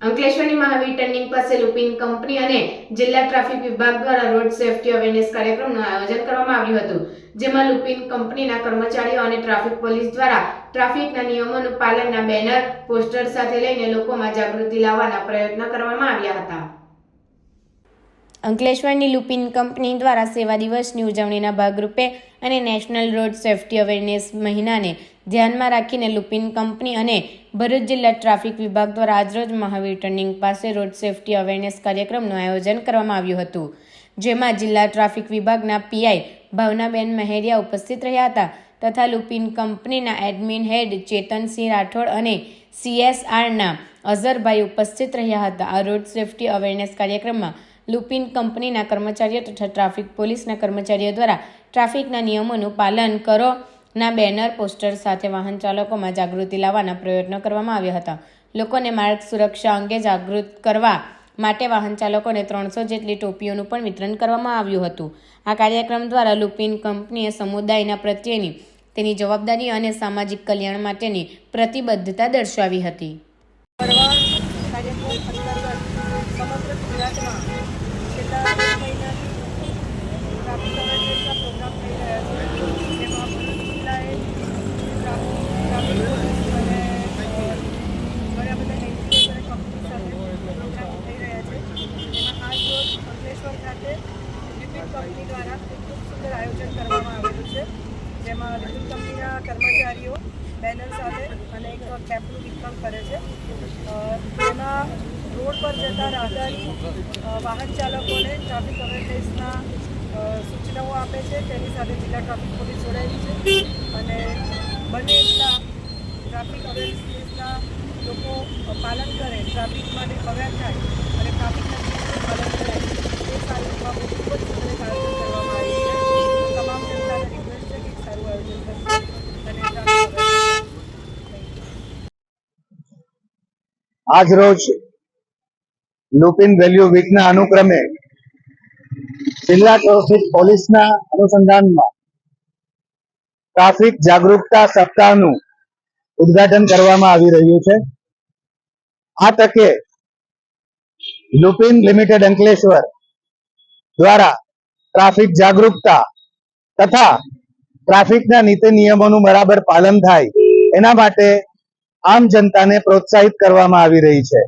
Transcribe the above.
અંકલેશ્વરની Mahavir turning પાસે Lupin company અને જિલ્લા ટ્રાફિક વિભાગ દ્વારા રોડ સેફટી અવેરનેસ કાર્યક્રમનું આયોજન કરવામાં આવ્યું હતું, જેમાં લુપિન કંપનીના કર્મચારીઓ અને ટ્રાફિક પોલીસ દ્વારા ટ્રાફિકના નિયમોનું પાલનના બેનર, પોસ્ટર સાથે લઈને લોકોમાં જાગૃતિ લાવવાના પ્રયત્ન કરવામાં આવ્યા હતા. અંકલેશ્વરની લુપિન કંપની દ્વારા સેવા દિવસની ઉજવણીના ભાગરૂપે અને નેશનલ રોડ સેફ્ટી અવેરનેસ મહિનાને ધ્યાનમાં રાખીને લુપિન કંપની અને ભરૂચ જિલ્લા ટ્રાફિક વિભાગ દ્વારા આજરોજ મહાવીર ટર્નિંગ પાસે રોડ સેફ્ટી અવેરનેસ કાર્યક્રમનું આયોજન કરવામાં આવ્યું હતું, જેમાં જિલ્લા ટ્રાફિક વિભાગના પીઆઈ ભાવનાબેન મહેરિયા ઉપસ્થિત રહ્યા હતા તથા લુપિન કંપનીના એડમિન હેડ ચેતનસિંહ રાઠોડ અને સીએસઆરના અઝરભાઈ ઉપસ્થિત રહ્યા હતા. આ રોડ સેફટી અવેરનેસ કાર્યક્રમમાં લુપિન કંપનીના કર્મચારીઓ તથા ટ્રાફિક પોલીસના કર્મચારીઓ દ્વારા ટ્રાફિકના નિયમોનું પાલન કરો ના બેનર, પોસ્ટર સાથે વાહન ચાલકોમાં જાગૃતિ લાવવાના પ્રયત્નો કરવામાં આવ્યા હતા. લોકોને માર્ગ સુરક્ષા અંગે જાગૃત કરવા માટે વાહન ચાલકોને ત્રણસો જેટલી ટોપીઓનું પણ વિતરણ કરવામાં આવ્યું હતું. આ કાર્યક્રમ દ્વારા લુપિન કંપનીએ સમુદાયના પ્રત્યેની તેની જવાબદારી અને સામાજિક કલ્યાણ માટેની પ્રતિબદ્ધતા દર્શાવી હતી. સમગ્ર ગુજરાતમાં છેલ્લા બે મહિનાથી ટ્રાફિક અવેરનેસના પ્રોગ્રામ થઈ રહ્યા છે જેમાં ભરૂચ જિલ્લાએ ટ્રાફિક ટ્રાફિક પોલીસ અને અ, ઘણા બધા એનજીઓ અને કંપની સાથે પ્રોગ્રામ થઈ રહ્યા છે એમાં આજ રોજ અંકલેશ્વર ખાતે કંપની દ્વારા ખૂબ સુંદર આયોજન કરવામાં આવેલું છે. જેમાં લિપિડ કંપનીના કર્મચારીઓ બેનર સાથે અને એક કેમ્પનું વિતરણ કરે છે. જેમાં રોડ પર જતા રાહદારી વાહન ચાલકોને ટ્રાફિક અવેરનેસના સૂચનાઓ આપે છે. તેની સાથે જિલ્લા ટ્રાફિક પોલીસ જોડાયેલી છે. અને બને એટલા ટ્રાફિક અવેરનેસના લોકો પાલન કરે, ટ્રાફિક માટે અવેર થાય અને ટ્રાફિકના નિયમોનું પાલન કરે એ સારું બાબત ખૂબ જ સુંદર એક આયોજન કરવામાં આવ્યું છે તમામ જનતાને રિક્વેસ્ટ છે કે એક સારું આયોજન કરશે અને ટ્રાફિક અવેરનેસ આજ રોજ લુપિન વેલ્યુ વીકના અનુક્રમે જિલ્લા ટ્રાફિક પોલીસના અનુસંધાનમાં ટ્રાફિક જાગૃતતા સપ્તાહનું ઉદઘાટન કરવામાં આવી રહ્યું છે. આ તકે લુપિન લિમિટેડ અંકલેશ્વર દ્વારા ટ્રાફિક જાગૃતતા તથા ટ્રાફિકના નીતિ નિયમોનું બરાબર પાલન થાય એના માટે આમ જનતાને પ્રોત્સાહિત કરવામાં આવી રહી છે.